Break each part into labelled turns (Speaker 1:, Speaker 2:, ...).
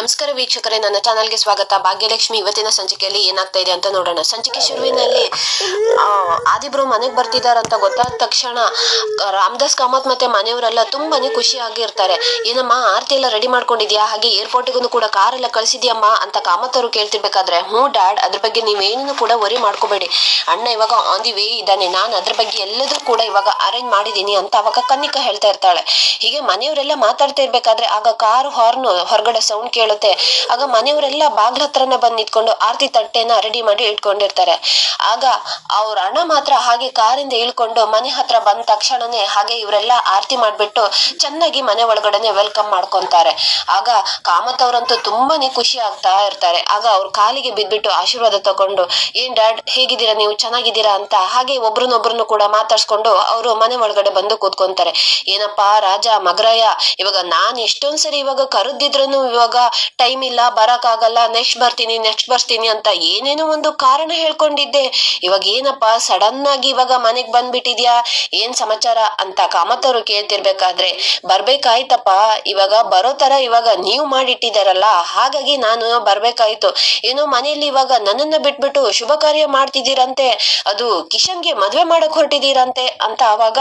Speaker 1: ನಮಸ್ಕಾರ ವೀಕ್ಷಕರೇ, ನನ್ನ ಚಾನಲ್ಗೆ ಸ್ವಾಗತ. ಭಾಗ್ಯಲಕ್ಷ್ಮಿ, ಇವತ್ತಿನ ಸಂಚಿಕೆಯಲ್ಲಿ ಏನಾಗ್ತಾ ಇದೆ ಅಂತ ನೋಡೋಣ. ಸಂಚಿಕೆ ಶುರುವಿನಲ್ಲಿ ಆದಿಬ್ರು ಮನೆಗೆ ಬರ್ತಿದಾರಂತ ಗೊತ್ತಾದ ತಕ್ಷಣ, ರಾಮದಾಸ್ ಕಾಮತ್ ಮತ್ತೆ ಮನೆಯವರೆಲ್ಲ ತುಂಬಾನೇ ಖುಷಿಯಾಗಿರ್ತಾರೆ ಏನಮ್ಮ, ಆರತಿ ಎಲ್ಲ ರೆಡಿ ಮಾಡ್ಕೊಂಡಿದ್ಯಾ? ಹಾಗೆ ಏರ್ಪೋರ್ಟಿಗೂ ಕೂಡ ಕಾರ್ ಎಲ್ಲ ಕಳಿಸಿದ್ಯಮ್ಮ ಅಂತ ಕಾಮತ್ ಅವರು ಕೇಳ್ತಿರ್ಬೇಕಾದ್ರೆ, ಹ್ಞೂ ಡ್ಯಾಡ್, ಅದ್ರ ಬಗ್ಗೆ ನೀವೇನೂ ಕೂಡ ವರಿ ಮಾಡ್ಕೋಬೇಡಿ. ಅಣ್ಣ ಇವಾಗ ಆನ್ ದಿ ವೇ ಇದ್ದಾನೆ. ನಾನು ಅದ್ರ ಬಗ್ಗೆ ಎಲ್ಲದೂ ಕೂಡ ಇವಾಗ ಅರೇಂಜ್ ಮಾಡಿದ್ದೀನಿ ಅಂತ ಅವಾಗ ಕನ್ನಿಕಾ ಹೇಳ್ತಾ ಇರ್ತಾಳೆ. ಹೀಗೆ ಮನೆಯವರೆಲ್ಲ ಮಾತಾಡ್ತಾ ಇರ್ಬೇಕಾದ್ರೆ, ಆಗ ಕಾರ್ ಹಾರ್ನ್ ಹೊರಗಡೆ ಸೌಂಡ್ ಕೇಳುತ್ತೆ ಆಗ ಮನೆಯವರೆಲ್ಲ ಬಾಗ್ಲ ಹತ್ರನ ಬಂದು ನಿಂತ್ಕೊಂಡು ಆರತಿ ತಟ್ಟೆನ ರೆಡಿ ಮಾಡಿ ಇಟ್ಕೊಂಡಿರ್ತಾರೆ. ಆಗ ಅವ್ರ ಅಣ್ಣ ಮಾತ್ರ ಹಾಗೆ ಕಾರಿಂದ ಇಳ್ಕೊಂಡು ಮನೆ ಹತ್ರ ಬಂದ ತಕ್ಷಣನೇ ಹಾಗೆ ಇವರೆಲ್ಲ ಆರತಿ ಮಾಡ್ಬಿಟ್ಟು ಚೆನ್ನಾಗಿ ಮನೆ ಒಳಗಡೆನೆ ವೆಲ್ಕಮ್ ಮಾಡ್ಕೊಂತಾರೆ. ಆಗ ಕಾಮತ್ ಅವರಂತೂ ತುಂಬಾನೇ ಖುಷಿ ಆಗ್ತಾ ಇರ್ತಾರೆ. ಆಗ ಅವ್ರ ಕಾಲಿಗೆ ಬಿದ್ಬಿಟ್ಟು ಆಶೀರ್ವಾದ ತಗೊಂಡು, ಏನ್ ಡ್ಯಾಡ್, ಹೇಗಿದ್ದೀರಾ? ನೀವು ಚೆನ್ನಾಗಿದ್ದೀರಾ? ಅಂತ ಹಾಗೆ ಒಬ್ರನ್ನೊಬ್ರನ್ನು ಕೂಡ ಮಾತಾಡ್ಸ್ಕೊಂಡು ಅವರು ಮನೆ ಒಳಗಡೆ ಬಂದು ಕೂತ್ಕೊಂತಾರೆ. ಏನಪ್ಪಾ ರಾಜ, ಮಗರಾಯ, ಇವಾಗ ನಾನ್ ಎಷ್ಟೊಂದ್ಸರಿ ಇವಾಗ ಕರೆದಿದ್ರು ಇವಾಗ ಟೈಮ್ ಇಲ್ಲ, ಬರಕ್ಕಾಗಲ್ಲ ನೆಕ್ಸ್ಟ್ ಬರ್ತೀನಿ ನೆಕ್ಸ್ಟ್ ಬರ್ತೀನಿ ಅಂತ ಏನೇನೋ ಒಂದು ಕಾರಣ ಹೇಳ್ಕೊಂಡಿದ್ದೆ. ಇವಾಗ ಏನಪ್ಪಾ ಸಡನ್ ಆಗಿ ಇವಾಗ ಮನೆಗ್ ಬಂದ್ಬಿಟ್ಟಿದ್ಯಾ? ಏನ್ ಸಮಾಚಾರ ಅಂತ ಕಾಮತ್ ಅವರು ಕೇಳ್ತಿರ್ಬೇಕಾದ್ರೆ, ಬರ್ಬೇಕಾಯ್ತಪ್ಪ, ಇವಾಗ ಬರೋ ತರ ಇವಾಗ ನೀವು ಮಾಡಿಟ್ಟಿದಾರಲ್ಲ, ಹಾಗಾಗಿ ನಾನು ಬರ್ಬೇಕಾಯ್ತು. ಏನೋ ಮನೆಯಲ್ಲಿ ಇವಾಗ ನನ್ನನ್ನ ಬಿಟ್ಬಿಟ್ಟು ಶುಭ ಕಾರ್ಯ ಮಾಡ್ತಿದ್ದೀರಂತೆ, ಅದು ಕಿಶನ್ಗೆ ಮದ್ವೆ ಮಾಡಕ್ ಹೊರಟಿದ್ದೀರಂತೆ ಅಂತ ಅವಾಗ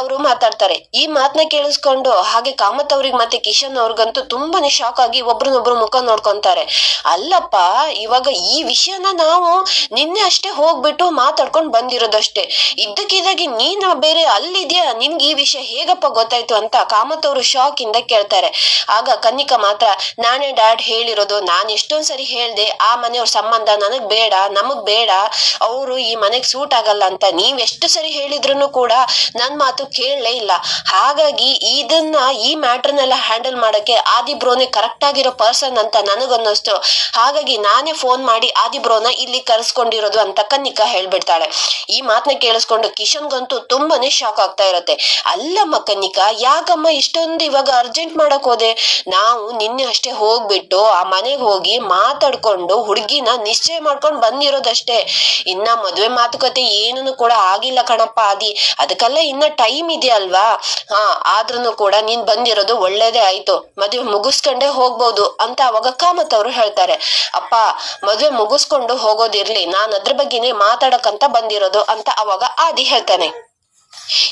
Speaker 1: ಅವರು ಮಾತಾಡ್ತಾರೆ. ಈ ಮಾತನ್ನ ಕೇಳಿಸ್ಕೊಂಡು ಹಾಗೆ ಕಾಮತ್ ಅವ್ರಿಗೆ ಮತ್ತೆ ಕಿಶನ್ ಅವ್ರಿಗಂತೂ ತುಂಬಾನೇ ಶಾಕ್ ಆಗಿ ಒಬ್ರನ್ನೊಬ್ರು ಮುಖ ನೋಡ್ಕೊಂತಾರೆ. ಅಲ್ಲಪ್ಪ, ಇವಾಗ ಈ ವಿಷಯನ ನಾವು ನಿನ್ನೆ ಅಷ್ಟೇ ಹೋಗ್ಬಿಟ್ಟು ಮಾತಾಡ್ಕೊಂಡು ಬಂದಿರೋದಷ್ಟೇ. ಇದ್ದಕ್ಕಿದ್ದಾಗಿ ನೀನು ಬೇರೆ ಅಲ್ಲಿದ್ಯಾ? ನಿನ್ಗೆ ಈ ವಿಷಯ ಹೇಗಪ್ಪ ಗೊತ್ತಾಯ್ತು ಅಂತ ಕಾಮತ್ ಅವರು ಶಾಕ್ ಇಂದ ಕೇಳ್ತಾರೆ. ಆಗ ಕನ್ನಿಕಾ ಮಾತ್ರ, ನಾನೇ ಡ್ಯಾಡ್ ಹೇಳಿರೋದು, ನಾನ್ ಎಷ್ಟೊಂದ್ ಸರಿ ಹೇಳ್ದೆ, ಆ ಮನೆಯವ್ರ ಸಂಬಂಧ ನನಗ್ ಬೇಡ, ನಮಗ್ ಬೇಡ, ಅವರು ಈ ಮನೆಗ್ ಸೂಟ್ ಆಗಲ್ಲ ಅಂತ ನೀವ್ ಎಷ್ಟು ಸರಿ ಹೇಳಿದ್ರು ಕೂಡ ನನ್ ಮಾತು ಕೇಳಲೇ ಇಲ್ಲ. ಹಾಗಾಗಿ ಇದನ್ನ ಈ ಮ್ಯಾಟರ್ನೆಲ್ಲ ಹ್ಯಾಂಡಲ್ ಮಾಡಕ್ಕೆ ಆದಿಬ್ರೋನೆ ಕರೆಕ್ಟ್ ಆಗಿರೋ ಪರ್ಸನ್ ಅಂತ ನನಗನ್ನಿಸ್ತು. ಹಾಗಾಗಿ ನಾನೇ ಫೋನ್ ಮಾಡಿ ಆದಿಬ್ರೋನ ಇಲ್ಲಿ ಕರೆಸ್ಕೊಂಡಿರೋದು ಅಂತ ಕನ್ನಿಕಾ ಹೇಳ್ಬಿಡ್ತಾಳೆ. ಈ ಮಾತನ್ನ ಕೇಳಿಸ್ಕೊಂಡು ಕಿಶನ್ಗಂತೂ ತುಂಬಾನೇ ಶಾಕ್ ಆಗ್ತಾ ಇರತ್ತೆ. ಅಲ್ಲಮ್ಮ ಕನ್ನಿಕಾ, ಯಾಕಮ್ಮ ಇಷ್ಟೊಂದು ಇವಾಗ ಅರ್ಜೆಂಟ್ ಮಾಡಕ್ ಹೋದೆ? ನಾವು ನಿನ್ನೆ ಅಷ್ಟೇ ಹೋಗ್ಬಿಟ್ಟು ಆ ಮನೆಗೆ ಹೋಗಿ ಮಾತಾಡ್ಕೊಂಡು ಹುಡುಗಿನ ನಿಶ್ಚಯ ಮಾಡ್ಕೊಂಡು ಬಂದಿರೋದಷ್ಟೇ. ಇನ್ನ ಮದ್ವೆ ಮಾತುಕತೆ ಏನೂ ಕೂಡ ಆಗಿಲ್ಲ ಕಣಪ್ಪ ಆದಿ. ಅದಕ್ಕೆಲ್ಲ ಇನ್ನ ಟೈಮ್ ಇದೆ ಅಲ್ವಾ ಹಾ ಆದ್ರೂ ಕೂಡ ನೀನ್ ಬಂದಿರೋದು ಒಳ್ಳೇದೇ ಆಯ್ತು. ಮದ್ವೆ ಮುಗಿಸ್ಕೊಂಡೇ ಹೋಗ್ಬೋದು ಅಂತ ಅವಾಗ ಕಾಮತ್ ಅವರು ಹೇಳ್ತಾರೆ. ಅಪ್ಪ, ಮದ್ವೆ ಮುಗಿಸ್ಕೊಂಡು ಹೋಗೋದಿರ್ಲಿ, ನಾನು ಅದ್ರ ಬಗ್ಗೆನೇ ಮಾತಾಡಕಂತ ಬಂದಿರೋದು ಅಂತ ಅವಾಗ ಆದಿ ಹೇಳ್ತಾನೆ.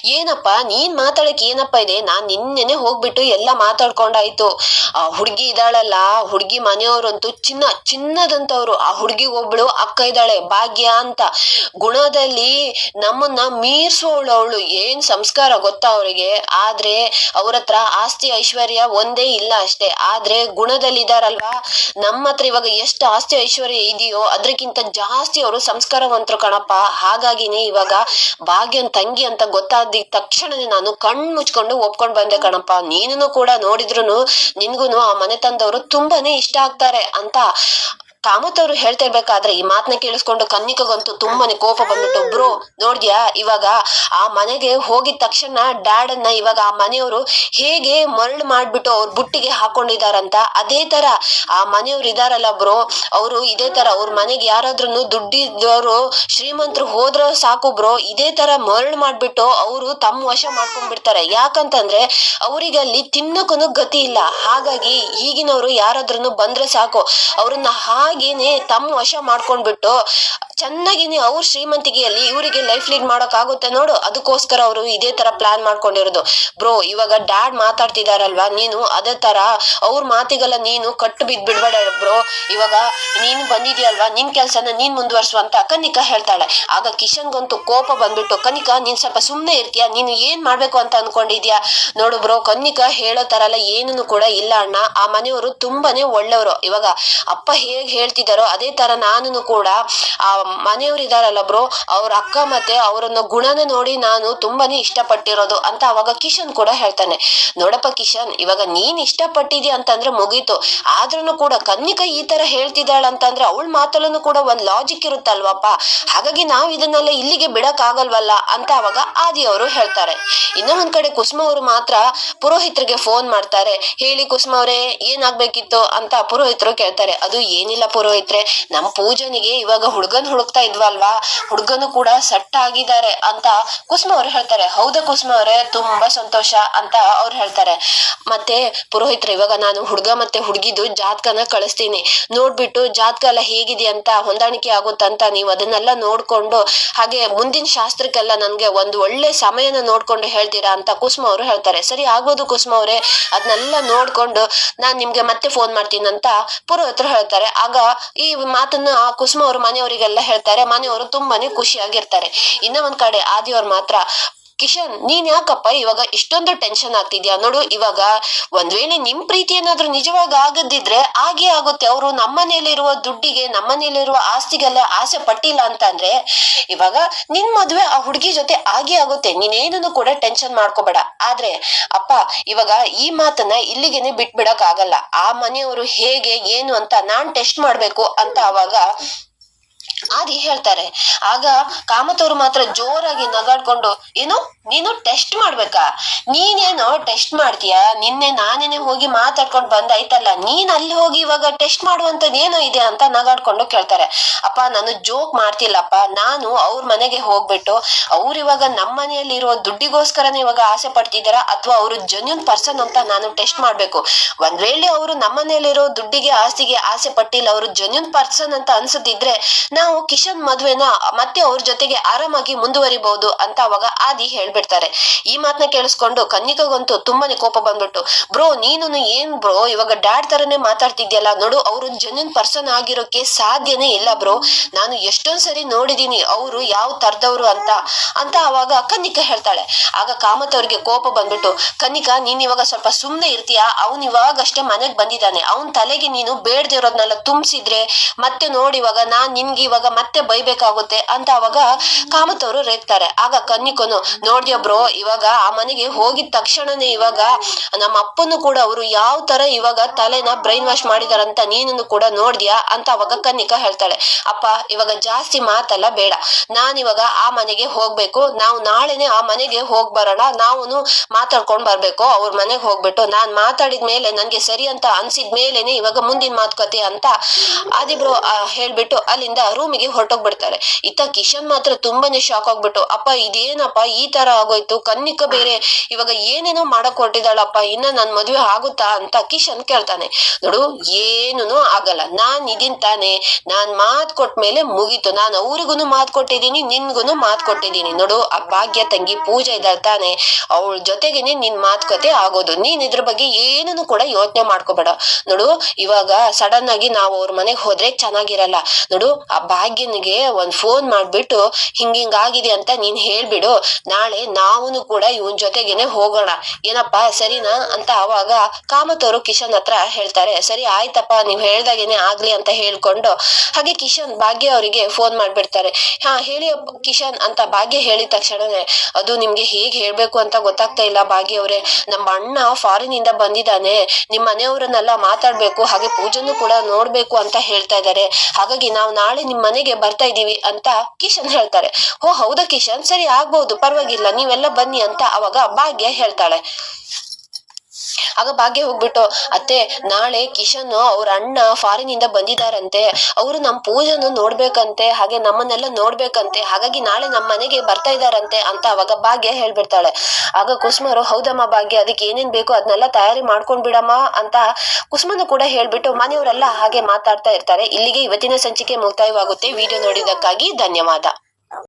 Speaker 1: ಏನಪ್ಪ, ನೀನ್ ಮಾತಾಡಕ್ ಏನಪ್ಪ ಇದೆ? ನಾನ್ ನಿನ್ನೆನೆ ಹೋಗ್ಬಿಟ್ಟು ಎಲ್ಲ ಮಾತಾಡ್ಕೊಂಡಾಯ್ತು. ಆ ಹುಡ್ಗಿ ಇದ್ದಾಳಲ್ಲ ಹುಡ್ಗಿ ಮನೆಯವ್ರಂತೂ ಚಿನ್ನ, ಚಿನ್ನದಂತವ್ರು. ಆ ಹುಡ್ಗಿಗ್ ಒಬ್ಳು ಅಕ್ಕ ಇದ್ದಾಳೆ, ಭಾಗ್ಯ ಅಂತ. ಗುಣದಲ್ಲಿ ನಮ್ಮನ್ನ ಮೀರ್ಸೋಳು ಏನ್ ಸಂಸ್ಕಾರ ಗೊತ್ತಾ ಅವರಿಗೆ? ಆದ್ರೆ ಅವ್ರ ಹತ್ರ ಆಸ್ತಿ, ಐಶ್ವರ್ಯ ಒಂದೇ ಇಲ್ಲ ಅಷ್ಟೇ. ಆದ್ರೆ ಗುಣದಲ್ಲಿ ಇದಾರಲ್ವಾ? ನಮ್ಮ ಹತ್ರ ಇವಾಗ ಎಷ್ಟು ಆಸ್ತಿ, ಐಶ್ವರ್ಯ ಇದೆಯೋ, ಅದ್ರಕ್ಕಿಂತ ಜಾಸ್ತಿ ಅವರು ಸಂಸ್ಕಾರವಂತರು ಕಣಪ್ಪ. ಹಾಗಾಗಿನೇ ಇವಾಗ ಭಾಗ್ಯನ್ ತಂಗಿ ಅಂತ ಗೊತ್ತಾದ ತಕ್ಷಣನೇ ನಾನು ಕಣ್ ಮುಚ್ಕೊಂಡು ಒಪ್ಕೊಂಡ್ ಬಂದೆ, ಕಣಪ್ಪ. ನೀನು ಕೂಡ ನೋಡಿದ್ರು ನಿನ್ಗೂನು ಆ ಮನೆ ತಂದವರು ತುಂಬಾನೇ ಇಷ್ಟ ಆಗ್ತಾರೆ ಅಂತ ಕಾಮತ್ ಅವರು ಹೇಳ್ತಾ ಇರ್ಬೇಕಾದ್ರೆ ಈ ಮಾತನ್ನ ಕೇಳಿಸ್ಕೊಂಡು ಕನ್ನಿಕಗಂತೂ ತುಂಬಾನೇ ಕೋಪ ಬಂದ್ಬಿಟ್ಟು, ಬ್ರೋ, ನೋಡ್ದ್ಯಾ? ಇವಾಗ ಆ ಮನೆಗೆ ಹೋಗಿದ ತಕ್ಷಣ ಡ್ಯಾಡ್ ಅನ್ನ ಇವಾಗ ಆ ಮನೆಯವರು ಹೇಗೆ ಮರಳು ಮಾಡ್ಬಿಟ್ಟು ಅವ್ರ ಬುಟ್ಟಿಗೆ ಹಾಕೊಂಡಿದಾರಂತ, ಅದೇ ತರ ಆ ಮನೆಯವ್ರು ಇದಾರಲ್ಲ ಬ್ರೋ, ಅವರು ಇದೇ ತರ ಅವ್ರ ಮನೆಗೆ ಯಾರಾದ್ರೂ ದುಡ್ಡಿದ್ದವರು ಶ್ರೀಮಂತರು ಹೋದ್ರ ಸಾಕು ಬ್ರೋ, ಇದೇ ತರ ಮರಳು ಮಾಡ್ಬಿಟ್ಟು ಅವರು ತಮ್ಮ ವಶ ಮಾಡ್ಕೊಂಡ್ಬಿಡ್ತಾರೆ. ಯಾಕಂತಂದ್ರೆ ಅವರಿಗೆ ಅಲ್ಲಿ ತಿನ್ನಕ್ಕೂ ಗತಿ ಇಲ್ಲ. ಹಾಗಾಗಿ ಈಗಿನವರು ಯಾರಾದ್ರೂ ಬಂದ್ರೆ ಸಾಕು. ಅವ್ರನ್ನ ಹಾಗೇನೆ ತಮ್ಮ ವಶ ಮಾಡ್ಕೊಂಡ್ಬಿಟ್ಟು ಚೆನ್ನಾಗಿನೇ ಅವ್ರ ಶ್ರೀಮಂತಿಗೆಯಲ್ಲಿ ಇವರಿಗೆ ಲೈಫ್ ಲೀಡ್ ಮಾಡಕ್ ಆಗುತ್ತೆ ನೋಡು. ಅದಕ್ಕೋಸ್ಕರ ಅವರು ಇದೇ ತರ ಪ್ಲಾನ್ ಮಾಡ್ಕೊಂಡಿರೋದು. ಬ್ರೋ, ಇವಾಗ ಡ್ಯಾಡ್ ಮಾತಾಡ್ತಿದಾರಲ್ವಾ? ನೀನು ಅದೇ ತರ ಅವ್ರ ಮಾತಿಗೆಲ್ಲ ನೀನು ಕಟ್ಟು ಬಿದ್ ಬಿಡ್ಬೇಡ ಬ್ರೋ. ಇವಾಗ ನೀನು ಬಂದಿದ್ಯಲ್ವಾ? ನಿನ್ ಕೆಲ್ಸನ ನೀನ್ ಮುಂದುವರ್ಸು ಅಂತ ಕನಿಕಾ ಹೇಳ್ತಾಳೆ. ಆಗ ಕಿಶನ್ಗಂತೂ ಕೋಪ ಬಂದ್ಬಿಟ್ಟು, ಕನಿಕ, ನೀನ್ ಸ್ವಲ್ಪ ಸುಮ್ಮನೆ ಇರ್ತೀಯ? ನೀನು ಏನ್ ಮಾಡ್ಬೇಕು ಅಂತ ಅನ್ಕೊಂಡಿದ್ಯಾ? ನೋಡು ಬ್ರೋ ಕನ್ನಿಕಾ ಹೇಳೋ ತರ ಎಲ್ಲ ಏನೂ ಕೂಡ ಇಲ್ಲ ಅಣ್ಣ. ಆ ಮನೆಯವರು ತುಂಬಾನೇ ಒಳ್ಳೆಯವರು. ಇವಾಗ ಅಪ್ಪ ಹೇಗ್ ಹೇಳ್ತಿದಾರೋ ಅದೇ ತರ ನಾನು ಕೂಡ ಆ ಮನೆಯವರಿದಾರಲ್ಲ ಬ್ರೋ, ಅವ್ರ ಅಕ್ಕ ಮತ್ತೆ ಅವರನ್ನ ಗುಣನ ನೋಡಿ ನಾನು ತುಂಬಾನೇ ಇಷ್ಟಪಟ್ಟಿರೋದು ಅಂತ ಅವಾಗ ಕಿಶನ್ ಕೂಡ ಹೇಳ್ತಾನೆ. ನೋಡಪ್ಪ ಕಿಶನ್, ಇವಾಗ ನೀನ್ ಇಷ್ಟಪಟ್ಟಿದ್ಯಾ ಅಂತಂದ್ರೆ ಮುಗೀತು. ಆದ್ರೂ ಕೂಡ ಕನ್ನಿಕ ಈ ತರ ಹೇಳ್ತಿದ್ದಾಳ ಅಂತಂದ್ರೆ ಅವಳ ಮಾತಲ್ಲೂ ಕೂಡ ಒಂದ್ ಲಾಜಿಕ್ ಇರುತ್ತಲ್ವಪ್ಪ. ಹಾಗಾಗಿ ನಾವ್ ಇದನ್ನೆಲ್ಲ ಇಲ್ಲಿಗೆ ಬಿಡಕ್ ಆಗಲ್ವಲ್ಲ ಅಂತ ಅವಾಗ ಆದಿ ಅವರು ಹೇಳ್ತಾರೆ. ಇನ್ನೂ ಒಂದ್ ಕಡೆ ಕುಸುಮ ಅವರು ಮಾತ್ರ ಪುರೋಹಿತರಿಗೆ ಫೋನ್ ಮಾಡ್ತಾರೆ. ಹೇಳಿ ಕುಸುಮ ಅವರೇ, ಏನಾಗ್ಬೇಕಿತ್ತು ಅಂತ ಪುರೋಹಿತರು ಕೇಳ್ತಾರೆ. ಅದು ಏನಿಲ್ಲಪ್ಪ ಪುರೋಹಿತ್ರೆ ನಮ್ ಪೂಜನಿಗೆ ಇವಾಗ ಹುಡ್ಗನ್ ಹುಡುಕ್ತಾ ಇದ್ವಲ್ವಾ ಹುಡ್ಗನು ಕೂಡ ಸೆಟ್ ಆಗಿದ್ದಾರೆ ಅಂತ ಕುಸುಮ ಅವ್ರು ಹೇಳ್ತಾರೆ. ಹೌದಾ ಕುಸುಮ ಅವರೇ, ತುಂಬಾ ಸಂತೋಷ ಅಂತ ಅವ್ರು ಹೇಳ್ತಾರೆ. ಮತ್ತೆ ಪುರೋಹಿತ್ರೆ, ಇವಾಗ ನಾನು ಹುಡ್ಗ ಮತ್ತೆ ಹುಡ್ಗಿದು ಜಾತಕನ ಕಳಿಸ್ತೀನಿ. ನೋಡ್ಬಿಟ್ಟು ಜಾತಕ ಎಲ್ಲ ಹೇಗಿದೆ ಅಂತ ಹೊಂದಾಣಿಕೆ ಆಗುತ್ತಂತ ನೀವು ಅದನ್ನೆಲ್ಲ ನೋಡ್ಕೊಂಡು, ಹಾಗೆ ಮುಂದಿನ ಶಾಸ್ತ್ರಕ್ಕೆಲ್ಲ ನನ್ಗೆ ಒಂದು ಒಳ್ಳೆ ಸಮಯನ ನೋಡ್ಕೊಂಡು ಹೇಳ್ತೀರಾ ಅಂತ ಕುಸುಮ ಅವರು ಹೇಳ್ತಾರೆ. ಸರಿ ಆಗೋದು ಕುಸುಮ ಅವರೇ. ಅದನ್ನೆಲ್ಲ ನೋಡ್ಕೊಂಡು ನಾನ್ ನಿಮ್ಗೆ ಮತ್ತೆ ಫೋನ್ ಮಾಡ್ತೀನಿ ಅಂತ ಪುರೋಹಿತರು ಹೇಳ್ತಾರೆ. ಆಗ ಈ ಮಾತನ್ನ ಆ ಕುಸುಮ ಅವ್ರ ಮನೆಯವರಿಗೆಲ್ಲ ಹೇಳ್ತಾರೆ. ಮನೆಯವರು ತುಂಬಾನೇ ಖುಷಿಯಾಗಿರ್ತಾರೆ. ಇನ್ನ ಒಂದ್ ಕಡೆ ಆದಿಯವ್ರ ಮಾತ್ರ ಕಿಶನ್, ನೀನ್ ಯಾಕಪ್ಪ ಇವಾಗ ಇಷ್ಟೊಂದು ಟೆನ್ಷನ್ ಆಗ್ತಿದ್ಯಾ? ನೋಡು, ಇವಾಗ ಒಂದ್ ವೇಳೆ ನಿಮ್ ಪ್ರೀತಿ ಏನಾದ್ರೂ ನಿಜವಾಗ ಆಗದಿದ್ರೆ ಆಗೇ ಆಗುತ್ತೆ. ಅವರು ನಮ್ಮ ಮನೇಲಿರುವ ದುಡ್ಡಿಗೆ, ನಮ್ಮನೇಲಿರುವ ಆಸ್ತಿಗೆಲ್ಲ ಆಸೆ ಪಟ್ಟಿಲ್ಲ ಅಂತಂದ್ರೆ ಇವಾಗ ನಿನ್ ಮದ್ವೆ ಆ ಹುಡುಗಿ ಜೊತೆ ಆಗೇ ಆಗುತ್ತೆ. ನೀನೇನನ್ನು ಕೂಡ ಟೆನ್ಷನ್ ಮಾಡ್ಕೋಬೇಡ. ಆದ್ರೆ, ಅಪ್ಪ, ಇವಾಗ ಈ ಮಾತನ್ನ ಇಲ್ಲಿಗೆನೆ ಬಿಟ್ಬಿಡಕ್ ಆಗಲ್ಲ ಆ ಮನೆಯವರು ಹೇಗೆ, ಏನು ಅಂತ ನಾನ್ ಟೆಸ್ಟ್ ಮಾಡ್ಬೇಕು ಅಂತ ಅವಾಗ ಆದಿ ಹೇಳ್ತಾರೆ. ಆಗ ಕಾಮತವ್ರು ಮಾತ್ರ ಜೋರಾಗಿ ನಗಾಡ್ಕೊಂಡು ಏನು ನೀನು ಟೆಸ್ಟ್ ಮಾಡ್ಬೇಕಾ? ನೀನೇನೋ ಟೆಸ್ಟ್ ಮಾಡ್ತೀಯ? ನಿನ್ನೆ ನಾನೇನೆ ಹೋಗಿ ಮಾತಾಡ್ಕೊಂಡು ಬಂದಾಯ್ತಲ್ಲ ನೀನ್ ಅಲ್ಲಿ ಹೋಗಿ ಇವಾಗ ಟೆಸ್ಟ್ ಮಾಡುವಂತದ್ ಏನೋ ಇದೆ ಅಂತ ನಗಾಡ್ಕೊಂಡು ಕೇಳ್ತಾರೆ. ಅಪ್ಪ, ನಾನು ಜೋಕ್ ಮಾಡ್ತಿಲ್ಲಪ್ಪ. ನಾನು ಅವ್ರ ಮನೆಗೆ ಹೋಗ್ಬಿಟ್ಟು ಅವ್ರು ಇವಾಗ ನಮ್ಮ ಮನೆಯಲ್ಲಿ ಇರುವ ದುಡ್ಡಿಗೋಸ್ಕರನೇ ಇವಾಗ ಆಸೆ ಪಡ್ತಿದಾರ ಅಥವಾ ಅವರು ಜೆನ್ಯೂನ್ ಪರ್ಸನ್ ಅಂತ ನಾನು ಟೆಸ್ಟ್ ಮಾಡ್ಬೇಕು? ಒಂದ್ ವೇಳೆ ಅವರು ನಮ್ಮ ಮನೆಯಲ್ಲಿರೋ ದುಡ್ಡಿಗೆ, ಆಸ್ತಿಗೆ ಆಸೆ ಪಟ್ಟಿಲ್ಲ, ಅವರು ಜೆನ್ಯೂನ್ ಪರ್ಸನ್ ಅಂತ ಅನ್ಸುತ್ತಿದ್ರೆ ನಾವು ಕಿಶನ್ ಮದ್ವೆನ ಮತ್ತೆ ಅವ್ರ ಜೊತೆಗೆ ಆರಾಮಾಗಿ ಮುಂದುವರಿಬಹುದು ಅಂತ ಅವಾಗ ಆದಿ ಹೇಳ್ಬಿಡ್ತಾರೆ ಈ ಮಾತನ್ನ ಕೇಳಿಸ್ಕೊಂಡು ಕನ್ನಿಕಗಂತೂ ತುಂಬಾನೇ ಕೋಪ ಬಂದ್ಬಿಟ್ಟು, ಬ್ರೋ ನೀನು ಏನ್ ಬ್ರೋ, ಇವಾಗ ಡ್ಯಾಡ್ ತರನೇ ಮಾತಾಡ್ತಿದ್ಯಲ್ಲ, ನೋಡು, ಅವರು ಜೆನ್ಯೂನ್ ಪರ್ಸನ್ ಆಗಿರೋಕೆ ಸಾಧ್ಯನೇ ಇಲ್ಲ ಬ್ರೋ. ನಾನು ಎಷ್ಟೊಂದ್ ಸರಿ ನೋಡಿದೀನಿ, ಅವರು ಯಾವ ತರದವ್ರು ಅಂತ ಅಂತ ಅವಾಗ ಕನ್ನಿಕ ಹೇಳ್ತಾಳೆ. ಆಗ ಕಾಮತ್ ಅವ್ರಿಗೆ ಕೋಪ ಬಂದ್ಬಿಟ್ಟು, ಕನ್ನಿಕ, ನೀನ್ ಇವಾಗ ಸ್ವಲ್ಪ ಸುಮ್ನೆ ಇರ್ತೀಯ? ಅವ್ನ್ ಇವಾಗ ಅಷ್ಟೇ ಮನೆಗ್ ಬಂದಿದ್ದಾನೆ. ಅವನ್ ತಲೆಗೆ ನೀನು ಬೇಡ್ದಿರೋದ್ನೆಲ್ಲ ತುಂಬಿಸಿದ್ರೆ ಮತ್ತೆ ನೋಡಿ ಇವಾಗ ನಾನ್ ನಿನ್ಗೆ ಇವಾಗ ಮತ್ತೆ ಬೈಬೇಕಾಗುತ್ತೆ, ಅಂತ ಅವಾಗ ಕಾಮತ್ ಅವರು ರೇಗ್ತಾರೆ. ಆಗ ಕನ್ನಿಕನು ನೋಡ್ದ್ಯ ಬ್ರೋ, ಇವಾಗ ಆ ಮನೆಗೆ ಹೋಗಿದ ತಕ್ಷಣನೇ ಇವಾಗ ನಮ್ಮ ಅಪ್ಪನು ಕೂಡ ಅವರು ಯಾವ ತರ ಇವಾಗ ತಲೆನ ಬ್ರೈನ್ ವಾಶ್ ಮಾಡಿದಾರಂತ ನೀನನ್ನು ಕೂಡ ನೋಡ್ದ್ಯಾ ಅಂತ ಅವಾಗ ಹೇಳ್ತಾಳೆ. ಅಪ್ಪ, ಇವಾಗ ಜಾಸ್ತಿ ಮಾತಲ್ಲ ಬೇಡ. ನಾನ್ ಇವಾಗ ಆ ಮನೆಗೆ ಹೋಗ್ಬೇಕು. ನಾವು ನಾಳೆನೆ ಆ ಮನೆಗೆ ಹೋಗ್ ಬರೋಣ. ನಾವು ಮಾತಾಡ್ಕೊಂಡ್ ಬರ್ಬೇಕು. ಅವ್ರ ಮನೆಗೆ ಹೋಗ್ಬಿಟ್ಟು ನಾನ್ ಮಾತಾಡಿದ ಮೇಲೆ ನನ್ಗೆ ಸರಿ ಅಂತ ಅನ್ಸಿದ ಮೇಲೆನೆ ಇವಾಗ ಮುಂದಿನ ಮಾತುಕತೆ ಅಂತ ಅದಿಬ್ರು ಹೇಳ್ಬಿಟ್ಟು ಅಲ್ಲಿಂದ ರೂಮಿಗೆ ಹೊರಟೋಗ್ಬಿಡ್ತಾರೆ. ಇತ್ತ ಕಿಶನ್ ಮಾತ್ರ ತುಂಬಾನೇ ಶಾಕ್ ಆಗ್ಬಿಟ್ಟು, ಅಪ್ಪ, ಇದೇನಪ್ಪ ಈ ತರ ಆಗೋಯ್ತು. ಕನ್ನಿಕ ಬೇರೆ ಇವಾಗ ಏನೇನೋ ಮಾಡಕ್ ಹೊರಟಿದಾಳಪ್ಪ ಇನ್ನ ನನ್ ಮದ್ವೆ ಆಗುತ್ತಾ ಅಂತ ಕಿಶನ್ ಕೇಳ್ತಾನೆ. ನೋಡು ಏನೂ ಆಗಲ್ಲ. ನಾನ್ ಇದೀನ್ ತಾನೆ. ನಾನ್ ಮಾತ್ ಕೊಟ್ಮೇಲೆ ಮುಗೀತು. ನಾನು ಅವ್ರಿಗೂನು ಮಾತ್ ಕೊಟ್ಟಿದೀನಿ ನಿನ್ಗೂನು ಮಾತ್ ಕೊಟ್ಟಿದೀನಿ ನೋಡು, ಆ ಭಾಗ್ಯ ತಂಗಿ ಪೂಜೆ ಇದ್ದಾಳೆ ತಾನೆ. ಅವಳ ಜೊತೆಗೇನೆ ನಿನ್ ಮಾತುಕತೆ ಆಗೋದು. ನೀನ್ ಇದ್ರ ಬಗ್ಗೆ ಏನೂನು ಕೂಡ ಯೋಚನೆ ಮಾಡ್ಕೋಬೇಡ. ನೋಡು, ಇವಾಗ ಸಡನ್ ಆಗಿ ನಾವು ಅವ್ರ ಮನೆಗೆ ಹೋದ್ರೆ ಚೆನ್ನಾಗಿರಲ್ಲ. ನೋಡು, ಆ ಭಾಗ್ಯನಿಗೆ ಒಂದ್ ಫೋನ್ ಮಾಡ್ಬಿಟ್ಟು ಹಿಂಗಿಂಗ್ ಹಿಂಗ್ ಆಗಿದೆ ಅಂತ ನೀನ್ ಹೇಳ್ಬಿಡು. ನಾಳೆ ನಾವುನು ಕೂಡ ಇವನ್ ಜೊತೆಗೇನೆ ಹೋಗೋಣ. ಏನಪ್ಪಾ, ಸರಿನಾ? ಅಂತ ಅವಾಗ ಕಾಮತೋರು ಕಿಶನ್ ಹತ್ರ ಹೇಳ್ತಾರೆ, ಸರಿ, ಆಯ್ತಪ್ಪ, ನೀವ್ ಹೇಳ್ದಾಗೇನೆ ಆಗ್ಲಿ ಅಂತ ಹೇಳ್ಕೊಂಡು ಹಾಗೆ ಕಿಶನ್ ಭಾಗ್ಯ ಅವರಿಗೆ ಫೋನ್ ಮಾಡ್ಬಿಡ್ತಾರೆ. ಹಾ, ಹೇಳಿ ಕಿಶನ್ ಅಂತ ಭಾಗ್ಯ ಹೇಳಿದ ತಕ್ಷಣನೇ, ಅದು ನಿಮ್ಗೆ ಹೇಗ್ ಹೇಳ್ಬೇಕು ಅಂತ ಗೊತ್ತಾಗ್ತಾ ಇಲ್ಲ ಭಾಗ್ಯ ಅವ್ರೆ. ನಮ್ಮ ಅಣ್ಣ ಫಾರಿನ್ ಇಂದ ಬಂದಿದ್ದಾನೆ. ನಿಮ್ ಮನೆಯವರನ್ನೆಲ್ಲ ಮಾತಾಡ್ಬೇಕು, ಹಾಗೆ ಪೂಜೆನೂ ಕೂಡ ನೋಡ್ಬೇಕು ಅಂತ ಹೇಳ್ತಾ ಇದ್ದಾರೆ. ಹಾಗಾಗಿ ನಾವು ನಾಳೆ ನಿಮ್ ಮನೆಗೆ ಬರ್ತಾ ಇದೀವಿ ಅಂತ ಕಿಶನ್ ಹೇಳ್ತಾರೆ. ಓ, ಹೌದಾ ಕಿಶನ್? ಸರಿ ಆಗ್ಬಹುದು ಪರವಾಗಿಲ್ಲ. ನೀವೆಲ್ಲ ಬನ್ನಿ ಅಂತ ಅವಾಗ ಭಾಗ್ಯ ಹೇಳ್ತಾಳೆ. ಆಗ ಭಾಗ್ಯ ಹೋಗ್ಬಿಟ್ಟು, ಅತ್ತೆ, ನಾಳೆ ಕಿಶನ್ ಅವ್ರ ಅಣ್ಣ ಫಾರಿನ್ ಇಂದ ಬಂದಿದಾರಂತೆ ಅವರು ನಮ್ ಪೂಜನ ನೋಡ್ಬೇಕಂತೆ, ಹಾಗೆ ನಮ್ಮನ್ನೆಲ್ಲ ನೋಡ್ಬೇಕಂತೆ. ಹಾಗಾಗಿ ನಾಳೆ ನಮ್ಮ ಮನೆಗೆ ಬರ್ತಾ ಇದಾರಂತೆ ಅಂತ ಅವಾಗ ಭಾಗ್ಯ ಹೇಳ್ಬಿಡ್ತಾಳೆ. ಆಗ ಕುಸುಮರು ಹೌದಮ್ಮ ಭಾಗ್ಯ, ಅದಕ್ಕೆ ಏನೇನ್ ಬೇಕು ಅದನ್ನೆಲ್ಲ ತಯಾರಿ ಮಾಡ್ಕೊಂಡ್ ಬಿಡಮ್ಮ ಅಂತ ಕುಸುಮನ ಕೂಡ ಹೇಳ್ಬಿಟ್ಟು ಮನೆಯವರೆಲ್ಲ ಹಾಗೆ ಮಾತಾಡ್ತಾ ಇರ್ತಾರೆ. ಇಲ್ಲಿಗೆ ಇವತ್ತಿನ ಸಂಚಿಕೆ ಮುಕ್ತಾಯವಾಗುತ್ತೆ. ವಿಡಿಯೋ ನೋಡಿದ್ದಕ್ಕಾಗಿ ಧನ್ಯವಾದ.